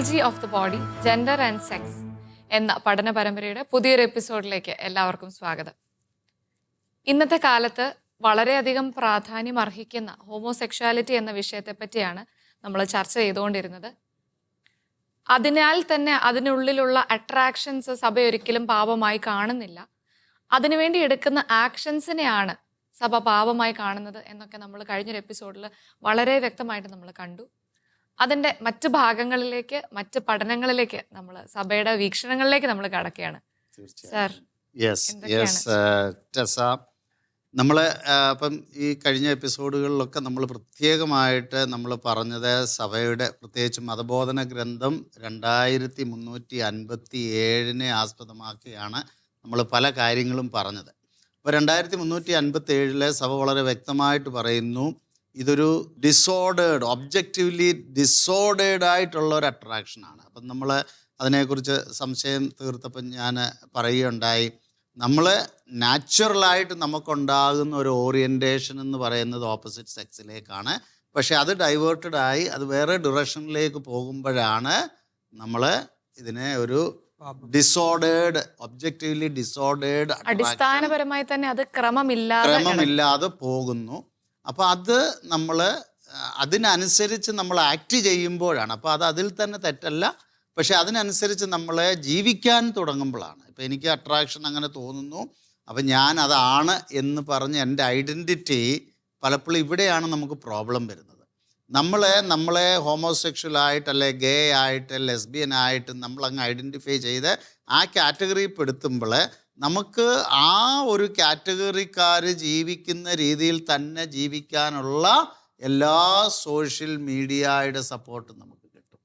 Theology of the body gender and sex എന്ന പഠന പരമ്പരയുടെ പുതിയൊരു എപ്പിസോഡിലേക്ക് എല്ലാവർക്കും സ്വാഗതം. ഇന്നത്തെ കാലത്ത് വളരെയധികം പ്രാധാന്യം അർഹിക്കുന്ന ഹോമോസെക്ഷാലിറ്റി എന്ന വിഷയത്തെ പറ്റിയാണ് നമ്മൾ ചർച്ച ചെയ്തുകൊണ്ടിരുന്നത്. അതിനാൽ തന്നെ അതിനുള്ളിലുള്ള അട്രാക്ഷൻസ് സഭ ഒരിക്കലും പാപമായി കാണുന്നില്ല. അതിനുവേണ്ടി എടുക്കുന്ന ആക്ഷൻസിനെയാണ് സഭ പാപമായി കാണുന്നത് എന്നൊക്കെ നമ്മൾ കഴിഞ്ഞൊരു എപ്പിസോഡിൽ വളരെ വ്യക്തമായിട്ട് നമ്മൾ കണ്ടു. അതിന്റെ മറ്റ് ഭാഗങ്ങളിലേക്ക് മറ്റ് പഠനങ്ങളിലേക്ക് നമ്മൾ സഭയുടെ വീക്ഷണങ്ങളിലേക്ക് നമ്മൾ കടക്കുകയാണ്. Sir yes? യെസ് ടെസ നമ്മൾ അപ്പം ഈ കഴിഞ്ഞ എപ്പിസോഡുകളിലൊക്കെ നമ്മൾ പ്രത്യേകമായിട്ട് നമ്മൾ പറഞ്ഞത് സഭയുടെ പ്രത്യേകിച്ച് മതബോധന ഗ്രന്ഥം രണ്ടായിരത്തി മുന്നൂറ്റി അൻപത്തി ഏഴിനെ ആസ്പദമാക്കിയാണ് നമ്മൾ പല കാര്യങ്ങളും പറഞ്ഞത്. അപ്പോൾ രണ്ടായിരത്തി മുന്നൂറ്റി അൻപത്തി ഏഴിലെ സഭ വളരെ വ്യക്തമായിട്ട് പറയുന്നു ഇതൊരു ഡിസോർഡേഡ് ഒബ്ജക്റ്റീവ്ലി ഡിസോർഡേഡ് ആയിട്ടുള്ള ഒരു അട്രാക്ഷനാണ് അപ്പം നമ്മൾ അതിനെക്കുറിച്ച് സംശയം തീർത്തപ്പം ഞാൻ പറയുകയുണ്ടായി. നമ്മൾ നാച്ചുറലായിട്ട് നമുക്കുണ്ടാകുന്ന ഒരു ഓറിയന്റേഷൻ എന്ന് പറയുന്നത് ഓപ്പോസിറ്റ് സെക്സിലേക്കാണ് പക്ഷേ അത് ഡൈവേർട്ടഡ് ആയി അത് വേറെ ഡിറക്ഷനിലേക്ക് പോകുമ്പോഴാണ് നമ്മൾ ഇതിനെ ഒരു ഡിസോർഡേഡ് ഒബ്ജക്റ്റീവ്ലി ഡിസോർഡേഡ് അടിസ്ഥാനപരമായി തന്നെ അത് ക്രമമില്ലാതെ ക്രമമില്ലാതെ പോകുന്നു. അപ്പോൾ അത് നമ്മൾ അതിനനുസരിച്ച് നമ്മൾ ആക്ട് ചെയ്യുമ്പോഴാണ്. അപ്പോൾ അത് അതിൽ തന്നെ തെറ്റല്ല. പക്ഷേ അതിനനുസരിച്ച് നമ്മൾ ജീവിക്കാൻ തുടങ്ങുമ്പോഴാണ്. ഇപ്പം എനിക്ക് അട്രാക്ഷൻ അങ്ങനെ തോന്നുന്നു. അപ്പം ഞാൻ അതാണ് എന്ന് പറഞ്ഞ് എന്റെ ഐഡന്റിറ്റി പലപ്പോഴും ഇവിടെയാണ് നമുക്ക് പ്രോബ്ലം വരുന്നത്. നമ്മളെ നമ്മളെ ഹോമോസെക്ഷൽ ആയിട്ട് അല്ലെ ഗേ ആയിട്ട് ലെസ്ബിയൻ ആയിട്ട് നമ്മളങ്ങ് ഐഡന്റിഫൈ ചെയ്ത് ആ കാറ്റഗറിയിൽ പെടുത്തുമ്പോൾ നമുക്ക് ആ ഒരു കാറ്റഗറിക്കാർ ജീവിക്കുന്ന രീതിയിൽ തന്നെ ജീവിക്കാനുള്ള എല്ലാ സോഷ്യൽ മീഡിയയുടെ സപ്പോർട്ടും നമുക്ക് കിട്ടും.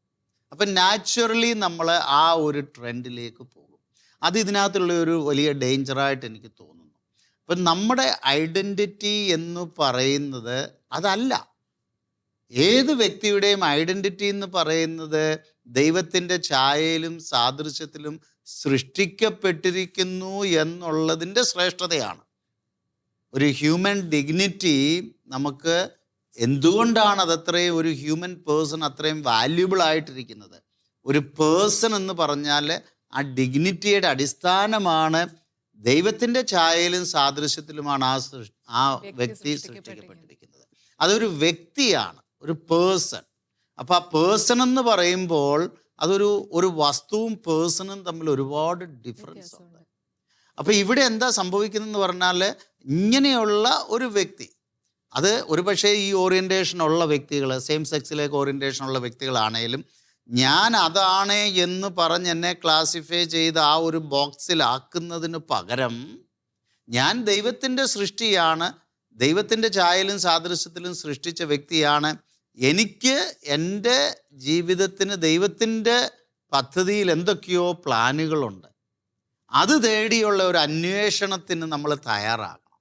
അപ്പം നാച്ചുറലി നമ്മൾ ആ ഒരു ട്രെൻഡിലേക്ക് പോകും. അത് ഇതിനകത്തുള്ള ഒരു വലിയ ഡേഞ്ചറായിട്ട് എനിക്ക് തോന്നുന്നു. അപ്പം നമ്മുടെ ഐഡന്റിറ്റി എന്ന് പറയുന്നത് അതല്ല. ഏത് വ്യക്തിയുടെയും ഐഡന്റിറ്റി എന്ന് പറയുന്നത് ദൈവത്തിന്റെ ഛായയിലും സാദൃശ്യത്തിലും സൃഷ്ടിക്കപ്പെട്ടിരിക്കുന്നു എന്നുള്ളതിന്റെ ശ്രേഷ്ഠതയാണ്. ഒരു ഹ്യൂമൻ ഡിഗ്നിറ്റി നമുക്ക് എന്തുകൊണ്ടാണ് അതത്രയും ഒരു ഹ്യൂമൻ പേഴ്സൺ അത്രയും വാല്യുബിൾ ആയിട്ടിരിക്കുന്നത്? ഒരു പേഴ്സൺ എന്ന് പറഞ്ഞാൽ ആ ഡിഗ്നിറ്റിയുടെ അടിസ്ഥാനമാണ് ദൈവത്തിന്റെ ഛായയിലും സാദൃശ്യത്തിലുമാണ് ആ സൃഷ്ടി ആ വ്യക്തി. സൃഷ്ടിക്കപ്പെട്ടിരിക്കുന്നത്. അതൊരു വ്യക്തിയാണ് ഒരു പേഴ്സൺ അപ്പോൾ ആ പേഴ്സൺ എന്ന് പറയുമ്പോൾ അതൊരു ഒരു വസ്തുവും പേഴ്സണും തമ്മിൽ ഒരുപാട് ഡിഫറൻസ് ഉണ്ട്. അപ്പൊ അപ്പോൾ ഇവിടെ എന്താ സംഭവിക്കുന്നതെന്ന് പറഞ്ഞാൽ ഇങ്ങനെയുള്ള ഒരു വ്യക്തി അത് ഒരുപക്ഷെ ഈ ഓറിയന്റേഷൻ ഉള്ള വ്യക്തികൾ സെയിം സെക്സിലേക്ക് ഓറിയന്റേഷൻ ഉള്ള വ്യക്തികളാണേലും ഞാൻ അതാണ് എന്ന് പറഞ്ഞ് എന്നെ ക്ലാസിഫൈ ചെയ്ത് ആ ഒരു ബോക്സിലാക്കുന്നതിന് പകരം ഞാൻ ദൈവത്തിന്റെ സൃഷ്ടിയാണ് ദൈവത്തിന്റെ ചായലും സാദൃശ്യത്തിലും സൃഷ്ടിച്ച വ്യക്തിയാണ് എനിക്ക് എന്റെ ജീവിതത്തിന് ദൈവത്തിന്റെ പദ്ധതിയിൽ എന്തൊക്കെയോ പ്ലാനുകളുണ്ട്. അത് തേടിയുള്ള ഒരു അന്വേഷണത്തിന് നമ്മൾ തയ്യാറാകണം.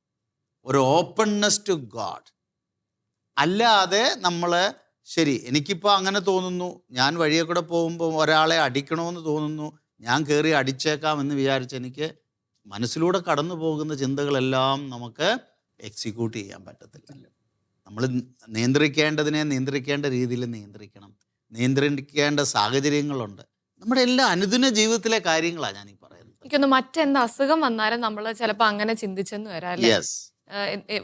ഒരു ഓപ്പൺനെസ് ടു ഗാഡ് അല്ലാതെ നമ്മൾ ശരി എനിക്കിപ്പോൾ അങ്ങനെ തോന്നുന്നു. ഞാൻ വഴിയെ കൂടെ പോകുമ്പോൾ ഒരാളെ അടിക്കണമെന്ന് തോന്നുന്നു. ഞാൻ കയറി അടിച്ചേക്കാം എന്ന് വിചാരിച്ച് എനിക്ക് മനസ്സിലൂടെ കടന്നു പോകുന്ന ചിന്തകളെല്ലാം നമുക്ക് എക്സിക്യൂട്ട് ചെയ്യാൻ പറ്റത്തില്ല. നമ്മൾ നിയന്ത്രിക്കേണ്ടതിനെ നിയന്ത്രിക്കേണ്ട രീതിയിൽ നിയന്ത്രിക്കണം. നിയന്ത്രിക്കേണ്ട സാഹചര്യങ്ങളുണ്ട്. നമ്മുടെ എല്ലാ അനുദിന ജീവിതത്തിലെ കാര്യങ്ങളാണ് ഞാൻ ഈ പറയുന്നത്. എനിക്കൊന്ന് മറ്റെന്ത് അസുഖം വന്നാലും നമ്മൾ ചിലപ്പോൾ അങ്ങനെ ചിന്തിച്ചെന്ന് വരാം യെസ്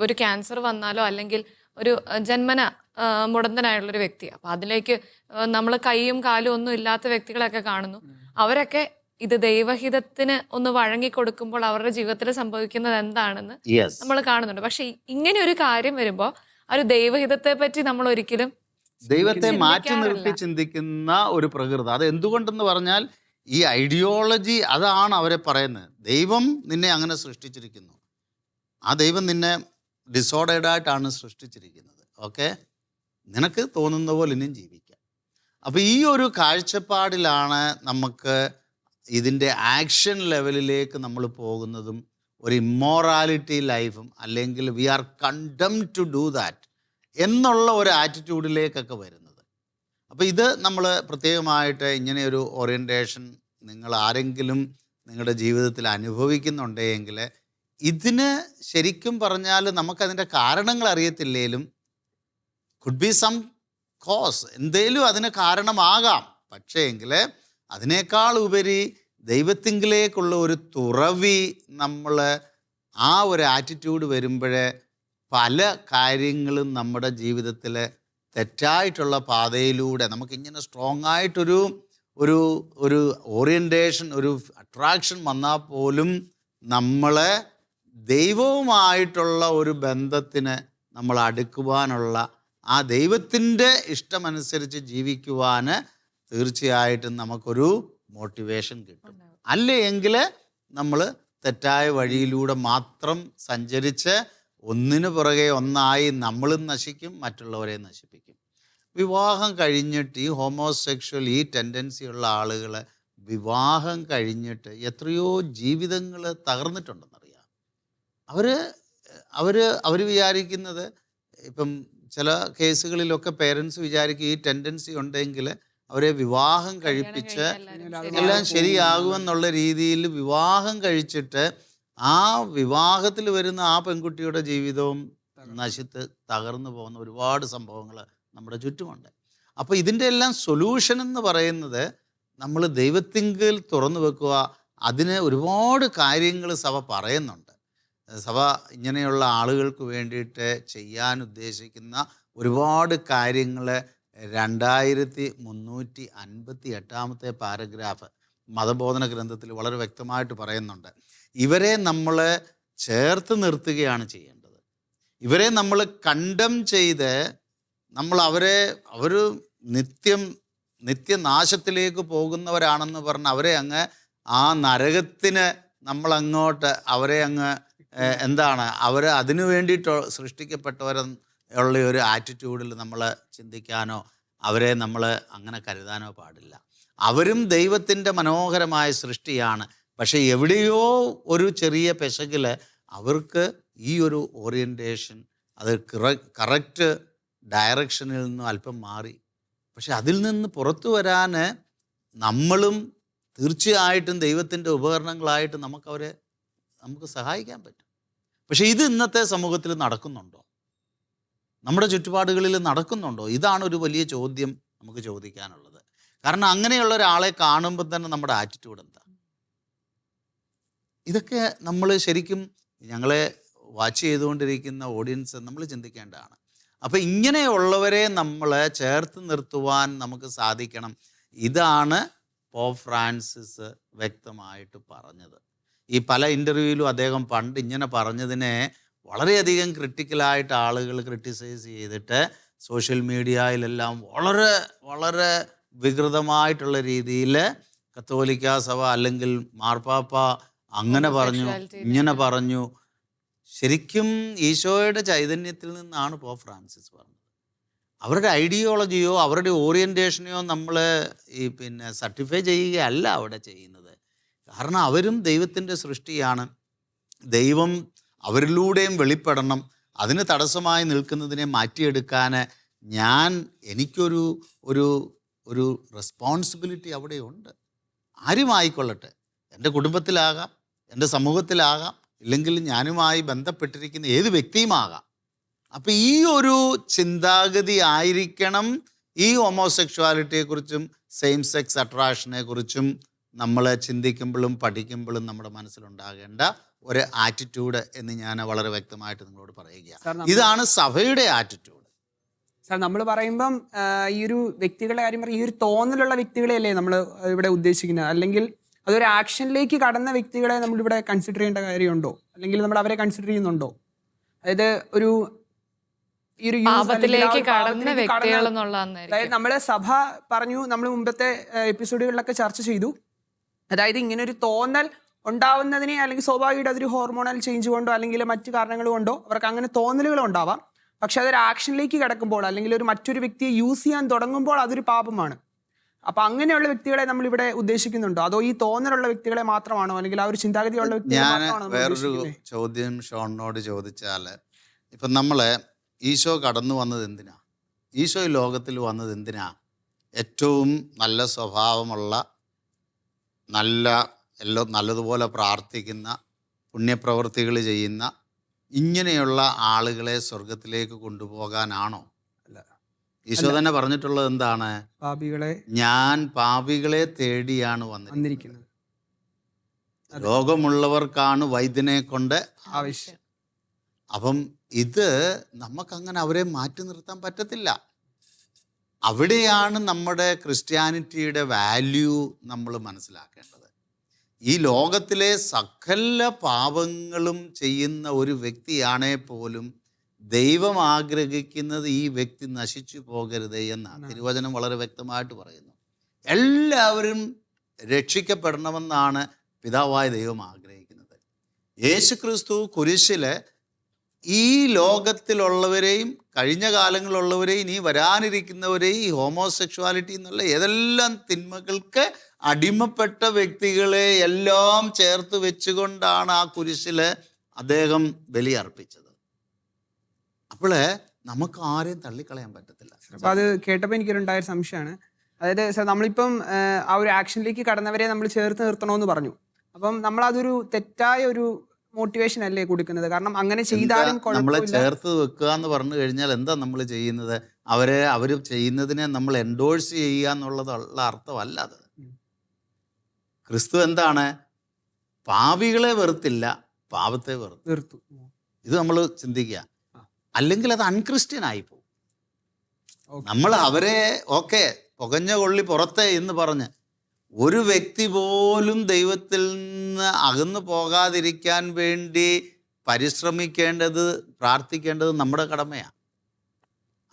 ഒരു ക്യാൻസർ വന്നാലോ അല്ലെങ്കിൽ ഒരു ജന്മന മുടന്തനായുള്ള ഒരു വ്യക്തി. അപ്പൊ അതിലേക്ക് നമ്മൾ കൈയും കാലും ഒന്നും ഇല്ലാത്ത വ്യക്തികളൊക്കെ കാണുന്നു. അവരൊക്കെ ഇത് ദൈവഹിതത്തിന് ഒന്ന് വഴങ്ങി കൊടുക്കുമ്പോൾ അവരുടെ ജീവിതത്തിൽ സംഭവിക്കുന്നത് എന്താണെന്ന് നമ്മൾ കാണുന്നുണ്ട്. പക്ഷെ ഇങ്ങനെ ഒരു കാര്യം വരുമ്പോൾ ഒരു ദൈവഹിതത്തെ പറ്റി നമ്മൾ ഒരിക്കലും ദൈവത്തെ മാറ്റി നിർത്തി ചിന്തിക്കുന്ന ഒരു പ്രകൃതം. അത് എന്തുകൊണ്ടെന്ന് പറഞ്ഞാൽ ഈ ഐഡിയോളജി അതാണ് അവരെ പറയുന്നത്. ദൈവം നിന്നെ അങ്ങനെ സൃഷ്ടിച്ചിരിക്കുന്നു. ആ ദൈവം നിന്നെ ഡിസോർഡേഡ് ആയിട്ടാണ് സൃഷ്ടിച്ചിരിക്കുന്നത്. ഓക്കെ നിനക്ക് തോന്നുന്ന പോലെ ഇനിയും ജീവിക്കാം. അപ്പോൾ ഈ ഒരു കാഴ്ചപ്പാടിലാണ് നമുക്ക് ഇതിന്റെ ആക്ഷൻ ലെവലിലേക്ക് നമ്മൾ പോകുന്നതും ഒരു ഇമ്മോറാലിറ്റി ലൈഫും അല്ലെങ്കിൽ we are condemned to do that എന്നുള്ള ഒരു ആറ്റിറ്റ്യൂഡിലേക്കൊക്കെ വരുന്നത്. അപ്പോൾ ഇത് നമ്മൾ പ്രത്യേകമായിട്ട് ഇങ്ങനെയൊരു ഓറിയന്റേഷൻ നിങ്ങൾ ആരെങ്കിലും നിങ്ങളുടെ ജീവിതത്തിൽ അനുഭവിക്കുന്നുണ്ടെങ്കിൽ ഇതിന് ശരിക്കും പറഞ്ഞാൽ നമുക്കതിന്റെ കാരണങ്ങൾ അറിയത്തില്ലേലും കുഡ് ബി സം കോസ് എന്തേലും അതിന് കാരണമാകാം. പക്ഷേ എങ്കിൽ അതിനേക്കാൾ ഉപരി ദൈവത്തിങ്കിലേക്കുള്ള ഒരു തുറവി നമ്മൾ ആ ഒരു ആറ്റിറ്റ്യൂഡ് വരുമ്പോഴേ പല കാര്യങ്ങളും നമ്മുടെ ജീവിതത്തിൽ തെറ്റായിട്ടുള്ള പാതയിലൂടെ നമുക്കിങ്ങനെ സ്ട്രോങ് ആയിട്ടൊരു ഒരു ഒരു ഓറിയന്റേഷൻ ഒരു അട്രാക്ഷൻ വന്നാൽ പോലും നമ്മളെ ദൈവവുമായിട്ടുള്ള ഒരു ബന്ധത്തിന് നമ്മൾ അടുക്കുവാനുള്ള ആ ദൈവത്തിന്റെ ഇഷ്ടമനുസരിച്ച് ജീവിക്കുവാൻ തീർച്ചയായിട്ടും നമുക്കൊരു മോട്ടിവേഷൻ കിട്ടും. അല്ലെങ്കിൽ നമ്മൾ തെറ്റായ വഴിയിലൂടെ മാത്രം സഞ്ചരിച്ച് ഒന്നിനു പുറകെ ഒന്നായി നമ്മളും നശിക്കും മറ്റുള്ളവരെ നശിപ്പിക്കും. വിവാഹം കഴിഞ്ഞിട്ട് ഈ ഹോമോസെക്ഷൽ ഈ ടെൻഡൻസി ഉള്ള ആളുകൾ വിവാഹം കഴിഞ്ഞിട്ട് എത്രയോ ജീവിതങ്ങൾ തകർന്നിട്ടുണ്ടെന്നറിയാം. അവർ അവർ അവർ വിചാരിക്കുന്നത് ഇപ്പം ചില കേസുകളിലൊക്കെ പേരൻസ് വിചാരിക്കും ഈ ടെൻഡൻസി ഉണ്ടെങ്കിൽ അവരെ വിവാഹം കഴിപ്പിച്ച് എല്ലാം ശരിയാകുമെന്നുള്ള രീതിയിൽ വിവാഹം കഴിച്ചിട്ട് ആ വിവാഹത്തിൽ വരുന്ന ആ പെൺകുട്ടിയുടെ ജീവിതവും നശിത്ത് തകർന്നു പോകുന്ന ഒരുപാട് സംഭവങ്ങൾ നമ്മുടെ ചുറ്റുമുണ്ട്. അപ്പോൾ ഇതിന്റെ എല്ലാം സൊല്യൂഷൻ എന്ന് പറയുന്നത് നമ്മൾ ദൈവത്തിങ്കിൽ തുറന്നു വെക്കുക അതിന് ഒരുപാട് കാര്യങ്ങൾ സഭ പറയുന്നുണ്ട്. സഭ ഇങ്ങനെയുള്ള ആളുകൾക്ക് വേണ്ടിയിട്ട് ചെയ്യാൻ ഉദ്ദേശിക്കുന്ന ഒരുപാട് കാര്യങ്ങൾ രണ്ടായിരത്തി മുന്നൂറ്റി അൻപത്തി എട്ടാമത്തെ പാരഗ്രാഫ് മതബോധന ഗ്രന്ഥത്തിൽ വളരെ വ്യക്തമായിട്ട് പറയുന്നുണ്ട്. ഇവരെ നമ്മൾ ചേർത്ത് നിർത്തുകയാണ് ചെയ്യേണ്ടത്. ഇവരെ നമ്മൾ കണ്ടം ചെയ്ത് നമ്മൾ അവരെ അവർ നിത്യം നിത്യനാശത്തിലേക്ക് പോകുന്നവരാണെന്ന് പറഞ്ഞ് അവരെ അങ്ങ് ആ നരകത്തിന് നമ്മൾ അങ്ങോട്ട് അവരെ അങ്ങ് എന്താണ് അവർ അതിനു വേണ്ടിയിട്ട് സൃഷ്ടിക്കപ്പെട്ടവരെന്ന് ഉള്ള ഒരു ആറ്റിറ്റ്യൂഡിൽ നമ്മൾ ചിന്തിക്കാനോ അവരെ നമ്മൾ അങ്ങനെ കരുതാനോ പാടില്ല. അവരും ദൈവത്തിന്റെ മനോഹരമായ സൃഷ്ടിയാണ്. പക്ഷേ എവിടെയോ ഒരു ചെറിയ പെശകിൽ അവർക്ക് ഈ ഒരു ഓറിയന്റേഷൻ അത് കറക്റ്റ് ഡയറക്ഷനിൽ നിന്നും അല്പം മാറി. പക്ഷെ അതിൽ നിന്ന് പുറത്തു വരാൻ നമ്മളും തീർച്ചയായിട്ടും ദൈവത്തിന്റെ ഉപകരണങ്ങളായിട്ട് നമുക്കവരെ നമുക്ക് സഹായിക്കാൻ പറ്റും. പക്ഷേ ഇത് ഇന്നത്തെ സമൂഹത്തിൽ നടക്കുന്നുണ്ടോ? നമ്മുടെ ചുറ്റുപാടുകളിൽ നടക്കുന്നുണ്ടോ? ഇതാണ് ഒരു വലിയ ചോദ്യം നമുക്ക് ചോദിക്കാനുള്ളത്. കാരണം അങ്ങനെയുള്ള ഒരാളെ കാണുമ്പോൾ തന്നെ നമ്മുടെ ആറ്റിറ്റ്യൂഡ് എന്താ? ഇതൊക്കെ നമ്മൾ ശരിക്കും ഞങ്ങളെ വാച്ച് ചെയ്തുകൊണ്ടിരിക്കുന്ന ഓഡിയൻസ് നമ്മൾ ചിന്തിക്കേണ്ടതാണ്. അപ്പോൾ ഇങ്ങനെയുള്ളവരെ നമ്മൾ ചേർത്ത് നിർത്തുവാൻ നമുക്ക് സാധിക്കണം. ഇതാണ് പോ ഫ്രാൻസിസ് വ്യക്തമായിട്ട് പറഞ്ഞത്. ഈ പല ഇന്റർവ്യൂവിലും അദ്ദേഹം പണ്ട് ഇങ്ങനെ പറഞ്ഞതിനെ വളരെയധികം ക്രിട്ടിക്കലായിട്ട് ആളുകൾ ക്രിട്ടിസൈസ് ചെയ്തിട്ട് സോഷ്യൽ മീഡിയയിലെല്ലാം വളരെ വളരെ വികൃതമായിട്ടുള്ള രീതിയിൽ കത്തോലിക്ക സഭ അല്ലെങ്കിൽ മാർപ്പാപ്പ അങ്ങനെ പറഞ്ഞു ഇങ്ങനെ പറഞ്ഞു. ശരിക്കും ഈശോയുടെ ചൈതന്യത്തിൽ നിന്നാണ് പോ ഫ്രാൻസിസ് പറഞ്ഞത്. അവരുടെ ഐഡിയോളജിയോ അവരുടെ ഓറിയന്റേഷനെയോ നമ്മൾ ഈ പിന്നെ സർട്ടിഫൈ ചെയ്യുകയല്ല അവിടെ ചെയ്യുന്നത്. കാരണം അവരും ദൈവത്തിന്റെ സൃഷ്ടിയാണ്. ദൈവം അവരിലൂടെയും വെളിപ്പെടണം. അതിന് തടസ്സമായി നിൽക്കുന്നതിനെ മാറ്റിയെടുക്കാൻ ഞാൻ എനിക്കൊരു ഒരു ഒരു റെസ്പോൺസിബിലിറ്റി അവിടെയുണ്ട്. ആരുമായിക്കൊള്ളട്ടെ? എന്റെ കുടുംബത്തിലാകാം എന്റെ സമൂഹത്തിലാകാം ഇല്ലെങ്കിൽ ഞാനുമായി ബന്ധപ്പെട്ടിരിക്കുന്ന ഏത് വ്യക്തിയുമാകാം. അപ്പം ഈ ഒരു ചിന്താഗതി ആയിരിക്കണം ഈ ഹോമോസെക്ഷുവാലിറ്റിയെക്കുറിച്ചും സെയിം സെക്സ് അട്രാക്ഷനെ കുറിച്ചും നമ്മൾ ചിന്തിക്കുമ്പോഴും പഠിക്കുമ്പോഴും നമ്മുടെ മനസ്സിലുണ്ടാകേണ്ട ഒരു ആറ്റിറ്റ്യൂഡ് എന്ന് ഞാൻ വളരെ വ്യക്തമായിട്ട് നിങ്ങളോട് പറയുകയാണ്. ഇതാണ് സഭയുടെ ആറ്റിറ്റ്യൂഡ് സാർ നമ്മൾ പറയുമ്പം ഈ ഒരു വ്യക്തികളുടെ കാര്യം പറയും ഈ ഒരു തോന്നലുള്ള വ്യക്തികളെയല്ലേ നമ്മൾ ഇവിടെ ഉദ്ദേശിക്കുന്നത്? അല്ലെങ്കിൽ അതൊരു ആക്ഷനിലേക്ക് കടന്ന വ്യക്തികളെ നമ്മൾ ഇവിടെ കൺസിഡർ ചെയ്യേണ്ട കാര്യമുണ്ടോ? അല്ലെങ്കിൽ നമ്മൾ അവരെ കൺസിഡർ ചെയ്യുന്നുണ്ടോ? അതായത് ഒരു ഈ ഒരു അതായത് നമ്മളെ സഭ പറഞ്ഞു നമ്മൾ മുമ്പത്തെ എപ്പിസോഡുകളിലൊക്കെ ചർച്ച ചെയ്തു. അതായത് ഇങ്ങനെ ഒരു തോന്നൽ ഉണ്ടാവുന്നതിനെ അല്ലെങ്കിൽ സ്വാഭാവികമായിട്ട് അതൊരു ഹോർമോണൽ ചേഞ്ച് കൊണ്ടോ അല്ലെങ്കിൽ മറ്റു കാരണങ്ങൾ കൊണ്ടോ അവർക്ക് അങ്ങനെ തോന്നലുകൾ ഉണ്ടാവാം. പക്ഷെ അതൊരു ആക്ഷനിലേക്ക് കിടക്കുമ്പോൾ അല്ലെങ്കിൽ ഒരു മറ്റൊരു വ്യക്തിയെ യൂസ് ചെയ്യാൻ തുടങ്ങുമ്പോൾ അതൊരു പാപമാണ്. അപ്പൊ അങ്ങനെയുള്ള വ്യക്തികളെ നമ്മൾ ഇവിടെ ഉദ്ദേശിക്കുന്നുണ്ടോ? അതോ ഈ തോന്നലുള്ള വ്യക്തികളെ മാത്രമാണോ? അല്ലെങ്കിൽ ആ ഒരു ചിന്താഗതിയുള്ള ഞാൻ വേറൊരു ചോദ്യം ഷോണിനോട് ചോദിച്ചാൽ ഇപ്പൊ നമ്മളെ ഈശോ കടന്നു വന്നത് എന്തിനാ? ഈശോ ഈ ലോകത്തിൽ വന്നത് എന്തിനാ? ഏറ്റവും നല്ല സ്വഭാവമുള്ള നല്ല എല്ലാം നല്ലതുപോലെ പ്രാർത്ഥിക്കുന്ന പുണ്യപ്രവൃത്തികൾ ചെയ്യുന്ന ഇങ്ങനെയുള്ള ആളുകളെ സ്വർഗത്തിലേക്ക് കൊണ്ടുപോകാനാണോ? അല്ല. ഈശോ തന്നെ പറഞ്ഞിട്ടുള്ളത് എന്താണ്? പാപികളെ ഞാൻ പാപികളെ തേടിയാണ് വന്നിരിക്കുന്നത്. രോഗമുള്ളവർക്കാണ് വൈദ്യനെ കൊണ്ട് ആവശ്യം. അപ്പം ഇത് നമുക്കങ്ങനെ അവരെ മാറ്റി നിർത്താൻ പറ്റത്തില്ല. അവിടെയാണ് നമ്മുടെ ക്രിസ്ത്യാനിറ്റിയുടെ വാല്യൂ നമ്മൾ മനസ്സിലാക്കേണ്ടത്. ഈ ലോകത്തിലെ സകല പാപങ്ങളും ചെയ്യുന്ന ഒരു വ്യക്തിയാണേ പോലും ദൈവം ആഗ്രഹിക്കുന്നത് ഈ വ്യക്തി നശിച്ചു പോകരുത് എന്നാണ്. തിരുവചനം വളരെ വ്യക്തമായിട്ട് പറയുന്നു. എല്ലാവരും രക്ഷിക്കപ്പെടണമെന്നാണ് പിതാവായ ദൈവം ആഗ്രഹിക്കുന്നത്. യേശു ക്രിസ്തു കുരിശിൽ ഈ ലോകത്തിലുള്ളവരെയും കഴിഞ്ഞ കാലങ്ങളിലുള്ളവരെയും ഇനി വരാനിരിക്കുന്നവരെയും ഈ ഹോമോസെക്ഷുവാലിറ്റി എന്നുള്ള ഏതെല്ലാം തിന്മകൾക്ക് അടിമപ്പെട്ട വ്യക്തികളെ എല്ലാം ചേർത്ത് വെച്ചുകൊണ്ടാണ് ആ കുരിശിൽ അദ്ദേഹം ബലിയർപ്പിച്ചത്. അപ്പോൾ നമുക്ക് ആരെയും തള്ളിക്കളയാൻ പറ്റത്തില്ല. അപ്പോൾ അത് കേട്ടപ്പോൾ എനിക്കൊരുണ്ടായ സംശയമാണ് അതായത് സാർ നമ്മളിപ്പം ആ, ഒരു ആക്ഷനിലേക്ക് കടന്നവരെ നമ്മൾ ചേർത്ത് നിർത്തണമെന്ന് പറഞ്ഞു. അപ്പം നമ്മൾ അതൊരു തെറ്റായ ഒരു മോട്ടിവേഷൻ അല്ലേ കൊടുക്കുന്നത്? കാരണം അങ്ങനെ ചെയ്താലും നമ്മളെ ചേർത്ത് വെക്കുക എന്ന് പറഞ്ഞു കഴിഞ്ഞാൽ എന്താ നമ്മൾ ചെയ്യുന്നത്? അവരെ അവർ ചെയ്യുന്നതിനെ നമ്മൾ എൻഡോഴ്സ് ചെയ്യുക എന്നുള്ളതുള്ള അർത്ഥമല്ല അത്. ക്രിസ്തു എന്താണ്? പാവികളെ വെറുത്തില്ല പാപത്തെ വെറുത്തു. വെറുത്തു. ഇത് നമ്മൾ ചിന്തിക്കുക. അല്ലെങ്കിൽ അത് അൺക്രിസ്ത്യൻ ആയി പോകും നമ്മൾ അവരെ ഓക്കെ പുകഞ്ഞ കൊള്ളി പുറത്തെ എന്ന് പറഞ്ഞ് ഒരു വ്യക്തി പോലും ദൈവത്തിൽ നിന്ന് അകന്നു പോകാതിരിക്കാൻ വേണ്ടി പരിശ്രമിക്കേണ്ടത് പ്രാർത്ഥിക്കേണ്ടത് നമ്മുടെ കടമയാണ്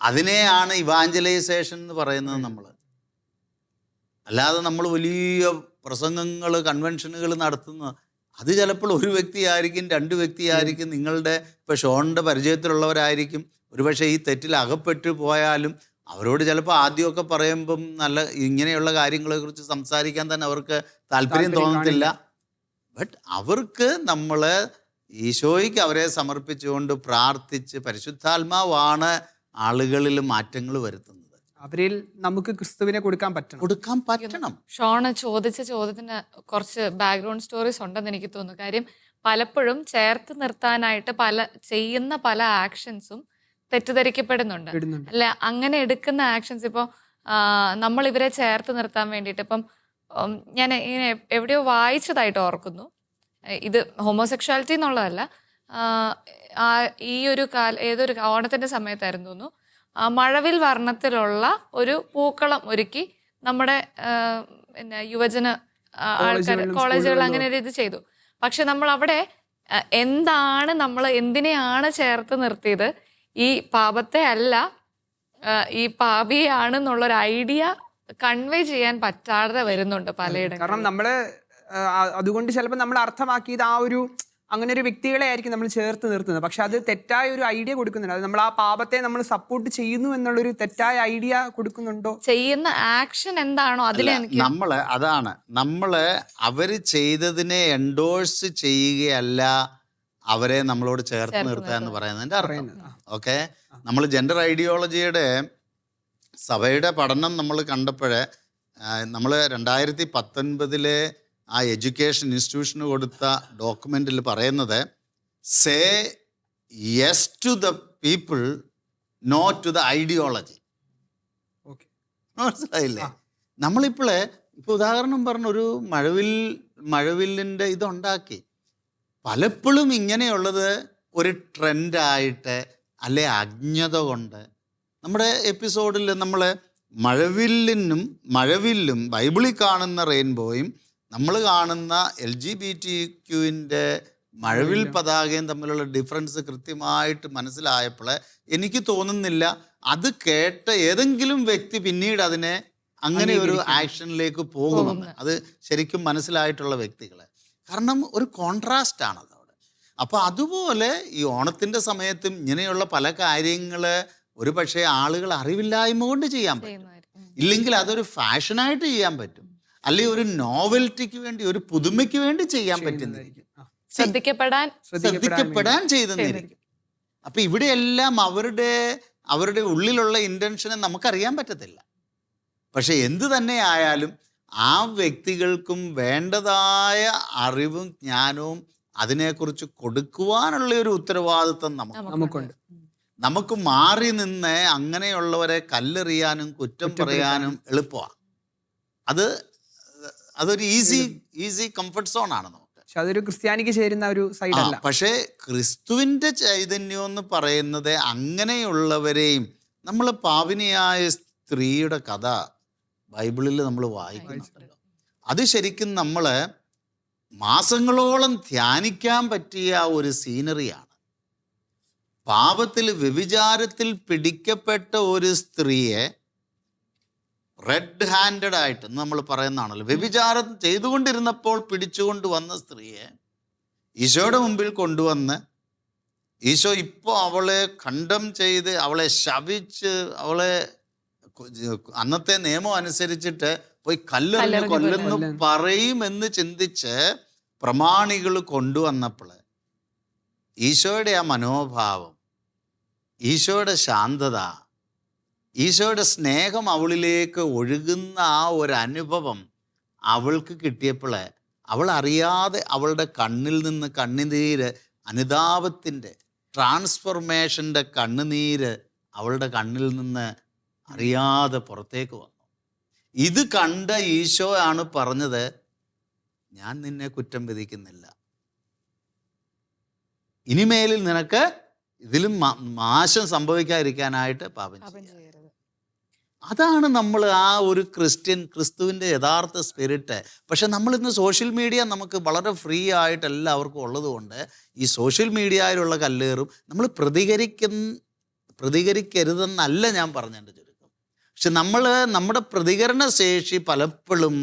അതിനെയാണ് ഇവാഞ്ചലൈസേഷൻ എന്ന് പറയുന്നത് നമ്മൾ. അല്ലാതെ നമ്മൾ വലിയ പ്രസംഗങ്ങൾ കൺവെൻഷനുകൾ നടത്തുന്ന അത് ചിലപ്പോൾ ഒരു വ്യക്തിയായിരിക്കും രണ്ട് വ്യക്തിയായിരിക്കും നിങ്ങളുടെ ഇപ്പോൾ ഷോണിന്റെ പരിചയത്തിലുള്ളവരായിരിക്കും. ഒരുപക്ഷെ ഈ തെറ്റിൽ അകപ്പെട്ടു പോയാലും അവരോട് ചിലപ്പോൾ ആദ്യമൊക്കെ പറയുമ്പം നല്ല ഇങ്ങനെയുള്ള കാര്യങ്ങളെക്കുറിച്ച് സംസാരിക്കാൻ തന്നെ അവർക്ക് താല്പര്യം താല്പര്യം തോന്നത്തില്ല. ബട്ട് അവർക്ക് നമ്മൾ ഈശോയ്ക്ക് അവരെ സമർപ്പിച്ചുകൊണ്ട് പ്രാർത്ഥിച്ച് പരിശുദ്ധാത്മാവാണ് ആളുകളിൽ മാറ്റങ്ങൾ വരുത്തുന്നത്. അവരിൽ നമുക്ക് ക്രിസ്തുവിനെ കൊടുക്കാൻ പറ്റണം. കൊടുക്കാൻ പറ്റണം. ഷോണ് ചോദിച്ച ചോദ്യത്തിന് കുറച്ച് ബാക്ക്ഗ്രൗണ്ട് സ്റ്റോറീസ് ഉണ്ടെന്ന് എനിക്ക് തോന്നുന്നു. കാര്യം പലപ്പോഴും ചേർത്ത് നിർത്താനായിട്ട് പല ചെയ്യുന്ന പല ആക്ഷൻസും തെറ്റിദ്ധരിക്കപ്പെടുന്നുണ്ട്. അല്ല അങ്ങനെ എടുക്കുന്ന ആക്ഷൻസ് ഇപ്പോൾ നമ്മൾ ഇവരെ ചേർത്ത് നിർത്താൻ വേണ്ടിയിട്ട് ഇപ്പം ഞാൻ ഇങ്ങനെ എവിടെയോ വായിച്ചതായിട്ട് ഓർക്കുന്നു. ഇത് ഹോമോസെക്ഷാലിറ്റി എന്നുള്ളതല്ല. ഈ ഒരു കാല ഏതൊരു ഓണത്തിന്റെ സമയത്തായിരുന്നു തോന്നുന്നു. മഴവിൽ വർണത്തിലുള്ള ഒരു പൂക്കളം ഒരുക്കി നമ്മുടെ പിന്നെ യുവജന ആൾക്കാർ കോളേജുകൾ അങ്ങനെ ഒരു ഇത് ചെയ്തു. പക്ഷെ നമ്മൾ അവിടെ എന്താണ് നമ്മൾ എന്തിനെയാണ് ചേർത്ത് നിർത്തിയത്? ഈ പാപത്തെ അല്ല ഈ പാപിയാണെന്നുള്ള പാപിയാണെന്നുള്ളൊരു ഐഡിയ കൺവേ ചെയ്യാൻ പറ്റാതെ വരുന്നുണ്ട് കാരണം പലയിടങ്ങളിലും. നമ്മൾ അതുകൊണ്ട് ചിലപ്പോൾ നമ്മൾ അർത്ഥമാക്കിയത് ആ ഒരു അങ്ങനെ ഒരു വ്യക്തികളെ ആയിരിക്കും നമ്മൾ ചേർത്ത് നിർത്തുന്നത്. പക്ഷെ അത് തെറ്റായ ഒരു ഐഡിയ കൊടുക്കുന്നുണ്ട്. അത് നമ്മൾ ആ പാപത്തെ നമ്മൾ സപ്പോർട്ട് ചെയ്യുന്നു എന്നുള്ളൊരു തെറ്റായ ഐഡിയ കൊടുക്കുന്നുണ്ടോ? ചെയ്യുന്ന ആക്ഷൻ എന്താണോ അതിലെ നമ്മൾ നമ്മൾ അതാണ്. നമ്മൾ അവർ ചെയ്തതിനെ എൻഡോഴ്സ് ചെയ്യുകയല്ല അവരെ നമ്മളോട് ചേർത്ത് നിർത്തുക എന്ന്. പറയുന്നതിന്റെ അർത്ഥം. ഓക്കെ? നമ്മൾ ജെൻഡർ ഐഡിയോളജിയുടെ സഭയുടെ പഠനം നമ്മൾ കണ്ടപ്പോഴേ നമ്മൾ രണ്ടായിരത്തി പത്തൊൻപതിലെ ആ എഡ്യൂക്കേഷൻ ഇൻസ്റ്റിറ്റ്യൂഷന് കൊടുത്ത ഡോക്യുമെന്റിൽ പറയുന്നത് say yes to the people no to the ideology okay മനസ്സിലായില്ലേ? നമ്മളിപ്പോൾ ഇപ്പോൾ ഇപ്പൊ ഉദാഹരണം പറഞ്ഞ ഒരു മഴവിൽ മഴവില്ലിന്റെ ഇതുണ്ടാക്കി. പലപ്പോഴും ഇങ്ങനെയുള്ളത് ഒരു ട്രെൻഡായിട്ട് അല്ലെ അജ്ഞത കൊണ്ട്. നമ്മുടെ എപ്പിസോഡിൽ നമ്മൾ മഴവില്ലിനും മഴവില്ലും ബൈബിളിൽ കാണുന്ന റെയിൻബോയും നമ്മൾ കാണുന്ന എൽ ജി ബി ടി ക്യുവിന്റെ മഴവിൽ പതാകയും തമ്മിലുള്ള ഡിഫറൻസ് കൃത്യമായിട്ട് മനസ്സിലായപ്പോൾ എനിക്ക് തോന്നുന്നില്ല അത് കേട്ട ഏതെങ്കിലും വ്യക്തി പിന്നീട് അതിനെ അങ്ങനെ ഒരു ആക്ഷനിലേക്ക് പോകുമെന്ന് അത് ശരിക്കും മനസ്സിലായിട്ടുള്ള വ്യക്തികൾ കാരണം ഒരു കോൺട്രാസ്റ്റ് ആണത് അവിടെ. അപ്പോൾ അതുപോലെ ഈ ഓണത്തിന്റെ സമയത്തും ഇങ്ങനെയുള്ള പല കാര്യങ്ങൾ ഒരു പക്ഷേ ആളുകൾ അറിവില്ലായ്മ കൊണ്ട് ചെയ്യാൻ പറ്റും. ഇല്ലെങ്കിൽ അതൊരു ഫാഷനായിട്ട് ചെയ്യാൻ പറ്റും. അല്ലെങ്കിൽ ഒരു നോവൽറ്റിക്ക് വേണ്ടി ഒരു പുതുമയ്ക്ക് വേണ്ടി ചെയ്യാൻ പറ്റുന്നതായിരിക്കും. ശ്രദ്ധിക്കപ്പെടാൻ ശ്രദ്ധിക്കപ്പെടാൻ ചെയ്തെന്നിരിക്കും അപ്പൊ ഇവിടെയെല്ലാം അവരുടെ അവരുടെ ഉള്ളിലുള്ള ഇന്റൻഷനെ നമുക്കറിയാൻ പറ്റത്തില്ല. പക്ഷെ എന്ത് തന്നെ ആയാലും ആ വ്യക്തികൾക്കും വേണ്ടതായ അറിവും ജ്ഞാനവും അതിനെക്കുറിച്ച് കൊടുക്കുവാനുള്ള ഒരു ഉത്തരവാദിത്വം നമുക്ക് നമുക്കുണ്ട്. നമുക്ക് മാറി നിന്ന് അങ്ങനെയുള്ളവരെ കല്ലെറിയാനും കുറ്റം പറയാനും എളുപ്പമാണ് അത് അതൊരു ഈസി ഈസി കംഫർട്ട് സോൺ ആണ് നമുക്ക്. പക്ഷെ അതൊരു ക്രിസ്ത്യാനിക്ക് ചേരുന്ന ഒരു സൈഡ് അല്ല. പക്ഷേ ക്രിസ്തുവിന്റെ ചൈതന്യം എന്ന് പറയുന്നത് അങ്ങനെയുള്ളവരെയും നമ്മൾ പാവിനിയായ സ്ത്രീയുടെ കഥ ബൈബിളിൽ നമ്മൾ വായിക്കുന്നുണ്ടല്ലോ. അത് ശരിക്കും നമ്മൾ മാസങ്ങളോളം ധ്യാനിക്കാൻ പറ്റിയ ഒരു സീനറിയാണ്. പാപത്തിൽ വ്യഭിചാരത്തിൽ പിടിക്കപ്പെട്ട ഒരു സ്ത്രീയെ റെഡ് ഹാൻഡഡ് ആയിട്ട് നമ്മൾ പറയുന്നതാണല്ലോ വ്യഭിചാരം ചെയ്തുകൊണ്ടിരുന്നപ്പോൾ പിടിച്ചുകൊണ്ട് വന്ന സ്ത്രീയെ ഈശോയുടെ മുമ്പിൽ കൊണ്ടുവന്ന് ഈശോ ഇപ്പോൾ അവളെ ഖണ്ഡം ചെയ്ത് അവളെ ശവിച്ച് അവളെ അന്നത്തെ നിയമം അനുസരിച്ചിട്ട് പോയി കല്ലെറിഞ്ഞ് കൊല്ലെന്ന്. പറയുമെന്ന് ചിന്തിച്ച് പ്രമാണികൾ കൊണ്ടുവന്നപ്പോൾ ഈശോയുടെ ആ മനോഭാവം ഈശോയുടെ ശാന്തത ഈശോയുടെ സ്നേഹം അവളിലേക്ക് ഒഴുകുന്ന ആ ഒരു അനുഭവം അവൾക്ക് കിട്ടിയപ്പോൾ അവൾ അറിയാതെ അവളുടെ കണ്ണിൽ നിന്ന് കണ്ണുനീര് അനുതാപത്തിന്റെ ട്രാൻസ്ഫർമേഷന്റെ കണ്ണുനീര് അവളുടെ കണ്ണിൽ നിന്ന് അറിയാതെ പുറത്തേക്ക് വന്നു. ഇത് കണ്ട ഈശോ ആണ് പറഞ്ഞത് ഞാൻ നിന്നെ കുറ്റം വിധിക്കുന്നില്ല. ഇനിമേലിൽ നിനക്ക് ഇതിലും നാശം സംഭവിക്കാതിരിക്കാനായിട്ട് പാപം അതാണ് നമ്മൾ ആ ഒരു ക്രിസ്ത്യൻ ക്രിസ്തുവിന്റെ യഥാർത്ഥ സ്പിരിറ്റ് പക്ഷെ നമ്മൾ ഇന്ന് സോഷ്യൽ മീഡിയ നമുക്ക് വളരെ ഫ്രീ ആയിട്ട് എല്ലാവർക്കും ഉള്ളതുകൊണ്ട് ഈ സോഷ്യൽ മീഡിയയിലുള്ള കല്ലേറും നമ്മൾ പ്രതികരിക്കുന്ന പ്രതികരിക്കരുതെന്നല്ല ഞാൻ പറഞ്ഞതിന്റെ ചുരുക്കം. പക്ഷെ നമ്മൾ നമ്മുടെ പ്രതികരണ ശേഷി പലപ്പോഴും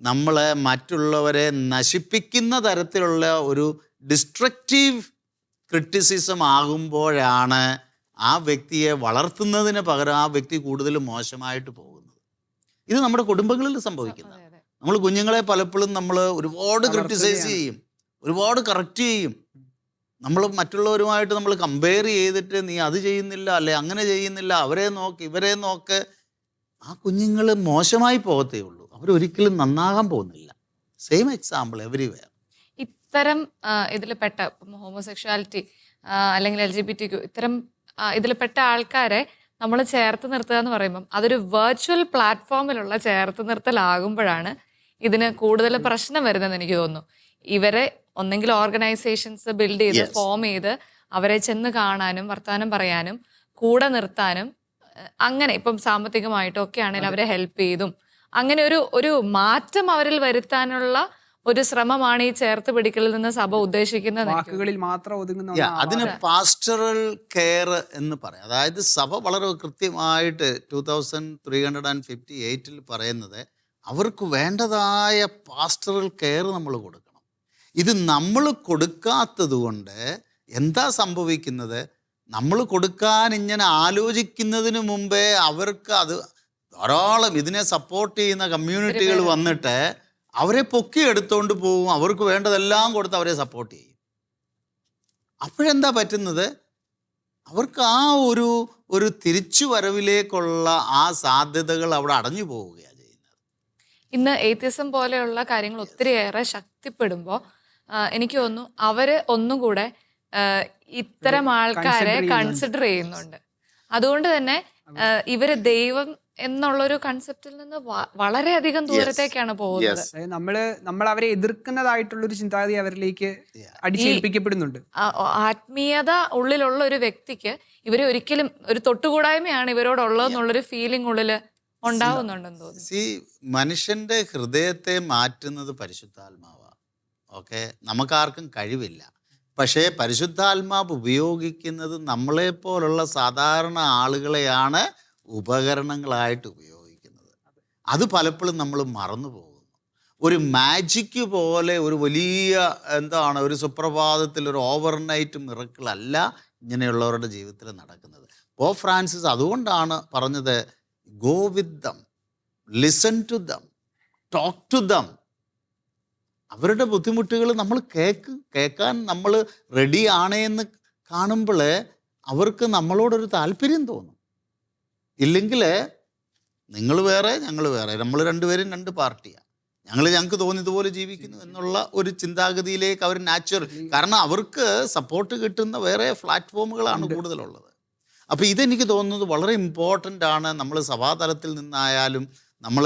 നമ്മളെ മറ്റുള്ളവരെ നശിപ്പിക്കുന്ന തരത്തിലുള്ള ഒരു ഡിസ്ട്രക്റ്റീവ് ക്രിറ്റിസിസം ആകുമ്പോഴാണ് ആ വ്യക്തിയെ വളർത്തുന്നതിന് പകരം ആ വ്യക്തി കൂടുതൽ മോശമായിട്ട് പോകുന്നത്. ഇത് നമ്മുടെ കുടുംബങ്ങളിൽ സംഭവിക്കുന്ന. അതെ, അതെ. നമ്മൾ കുഞ്ഞുങ്ങളെ പലപ്പോഴും നമ്മൾ ഒരുപാട് ക്രിട്ടിസൈസ്. ചെയ്യും. ഒരുപാട് കറക്റ്റ് ചെയ്യും. നമ്മൾ മറ്റുള്ളവരുമായിട്ട് നമ്മൾ കമ്പയർ ചെയ്തിട്ട് നീ അത് ചെയ്യുന്നില്ല അല്ലെ അങ്ങനെ ചെയ്യുന്നില്ല അവരെ നോക്ക് ഇവരെ നോക്ക്. ആ കുഞ്ഞുങ്ങൾ മോശമായി പോകത്തേ ഉള്ളൂ. അവരൊരിക്കലും നന്നാകാൻ പോകുന്നില്ല. സെയിം എക്സാമ്പിൾ എവരിവെയർ ഇത്തരം ഇതിൽ പെട്ട ഹോമോസെക്ഷുവാലിറ്റി അല്ലെങ്കിൽ എൽ ജി ബി ടി ഇത്തരം ഇതിൽ പെട്ട ആൾക്കാരെ നമ്മൾ ചേർത്ത് നിർത്തുക എന്ന് പറയുമ്പം അതൊരു വെർച്വൽ പ്ലാറ്റ്ഫോമിലുള്ള ചേർത്ത് നിർത്തലാകുമ്പോഴാണ് ഇതിന് കൂടുതൽ പ്രശ്നം വരുന്നതെന്ന് എനിക്ക് തോന്നുന്നു. ഇവരെ ഒന്നെങ്കിൽ ഓർഗനൈസേഷൻസ് ബിൽഡ് ചെയ്ത് ഫോം ചെയ്ത് അവരെ ചെന്ന് കാണാനും വർത്തമാനം പറയാനും കൂടെ നിർത്താനും അങ്ങനെ ഇപ്പം സാമ്പത്തികമായിട്ടും ഒക്കെ ആണെങ്കിലും അവരെ ഹെൽപ്പ് ചെയ്തും. അങ്ങനെ ഒരു ഒരു മാറ്റം അവരിൽ വരുത്താനുള്ള ഒരു ശ്രമമാണ് ഈ ചേർത്ത് പിടിക്കലിൽ നിന്ന് സഭ ഉദ്ദേശിക്കുന്നത് വാക്കുകളിൽ മാത്രം ഒതുങ്ങുന്ന അതിന് പാസ്റ്ററൽ കെയർ എന്ന് പറയാം. അതായത് സഭ വളരെ കൃത്യമായിട്ട് two thousand three hundred and fifty എയ്റ്റിൽ പറയുന്നത് അവർക്ക് വേണ്ടതായ പാസ്റ്ററൽ കെയർ നമ്മൾ കൊടുക്കണം. ഇത് നമ്മൾ കൊടുക്കാത്തത് കൊണ്ട് എന്താ സംഭവിക്കുന്നത്? നമ്മൾ കൊടുക്കാൻ ഇങ്ങനെ ആലോചിക്കുന്നതിന് മുമ്പേ അവർക്ക് അത് ധാരാളം ഇതിനെ സപ്പോർട്ട് ചെയ്യുന്ന കമ്മ്യൂണിറ്റികൾ വന്നിട്ട് അവരെ പൊക്കി എടുത്തുകൊണ്ട് പോവും അവർക്ക് വേണ്ടതെല്ലാം കൊടുത്ത് അവരെ സപ്പോർട്ട് ചെയ്യും. അപ്പോഴെന്താ പറ്റുന്നത്? അവർക്ക് ആ ഒരു ഒരു തിരിച്ചു വരവിലേക്കുള്ള ആ സാധ്യതകൾ അവിടെ അടഞ്ഞു പോവുകയാണ് ചെയ്യുന്നത്. ഇന്ന് ഏത്യസം പോലെയുള്ള കാര്യങ്ങൾ ഒത്തിരിയേറെ ശക്തിപ്പെടുമ്പോൾ എനിക്ക് തോന്നുന്നു അവർ ഒന്നുകൂടെ ഇത്തരം ആൾക്കാരെ കൺസിഡർ ചെയ്യുന്നുണ്ട്. അതുകൊണ്ട് തന്നെ ഇവർ ദൈവം എന്നുള്ളൊരു കൺസെപ്റ്റിൽ നിന്ന് വളരെയധികം ദൂരത്തേക്കാണ് പോകുന്നത്. അതായത് നമ്മൾ നമ്മൾ അവരെ എതിർക്കുന്നതായിട്ടുള്ള ഒരു ചിന്താഗതി അവരിലേക്ക് അടിച്ചേൽപ്പിക്കപ്പെടുന്നുണ്ട്. ആത്മീയത ഉള്ളിലുള്ള ഒരു വ്യക്തിക്ക് ഇവരെ ഒരിക്കലും ഒരു തൊട്ടുകൂടായ്മയാണ് ഇവരോടുള്ളതെന്നുള്ളൊരു ഫീലിംഗ് ഉള്ളിൽ ഉണ്ടാവുന്നുണ്ടെന്ന് തോന്നുന്നു. സി മനുഷ്യന്റെ ഹൃദയത്തെ മാറ്റുന്നത് പരിശുദ്ധാത്മാവാണ് ഓക്കെ നമുക്കാർക്കും കഴിവില്ല. പക്ഷേ പരിശുദ്ധാത്മാവ് ഉപയോഗിക്കുന്നത് നമ്മളെ നമ്മളെപ്പോലുള്ള സാധാരണ ആളുകളെയാണ് ഉപകരണങ്ങളായിട്ട് ഉപയോഗിക്കുന്നത്. അത് പലപ്പോഴും നമ്മൾ മറന്നു പോകുന്നു. ഒരു മാജിക്ക് പോലെ ഒരു വലിയ എന്താണ് ഒരു സുപ്രഭാതത്തിൽ ഒരു ഓവർനൈറ്റ് മിറക്കിളല്ല ഇങ്ങനെയുള്ളവരുടെ ജീവിതത്തിൽ നടക്കുന്നത്. പോ ഫ്രാൻസിസ് അതുകൊണ്ടാണ് പറഞ്ഞത് go with them listen to them talk to them അവരുടെ ബുദ്ധിമുട്ടുകൾ നമ്മൾ കേക്ക് കേൾക്കാൻ നമ്മൾ റെഡി ആണേ എന്ന് കാണുമ്പോൾ അവർക്ക് നമ്മളോടൊരു താല്പര്യം തോന്നും. ഇല്ലെങ്കിൽ നിങ്ങൾ വേറെ ഞങ്ങൾ വേറെ. നമ്മൾ രണ്ടുപേരും രണ്ട് പാർട്ടിയാണ് ഞങ്ങൾ ഞങ്ങൾക്ക് തോന്നിയതുപോലെ ജീവിക്കുന്നു എന്നുള്ള ഒരു ചിന്താഗതിയിലേക്ക് അവർ നാച്ചുറൽ കാരണം അവർക്ക് സപ്പോർട്ട് കിട്ടുന്ന വേറെ പ്ലാറ്റ്ഫോമുകളാണ് കൂടുതലുള്ളത്. അപ്പോൾ ഇതെനിക്ക് തോന്നുന്നത് വളരെ ഇമ്പോർട്ടന്റ് ആണ്. നമ്മൾ സഭാതലത്തിൽ നിന്നായാലും നമ്മൾ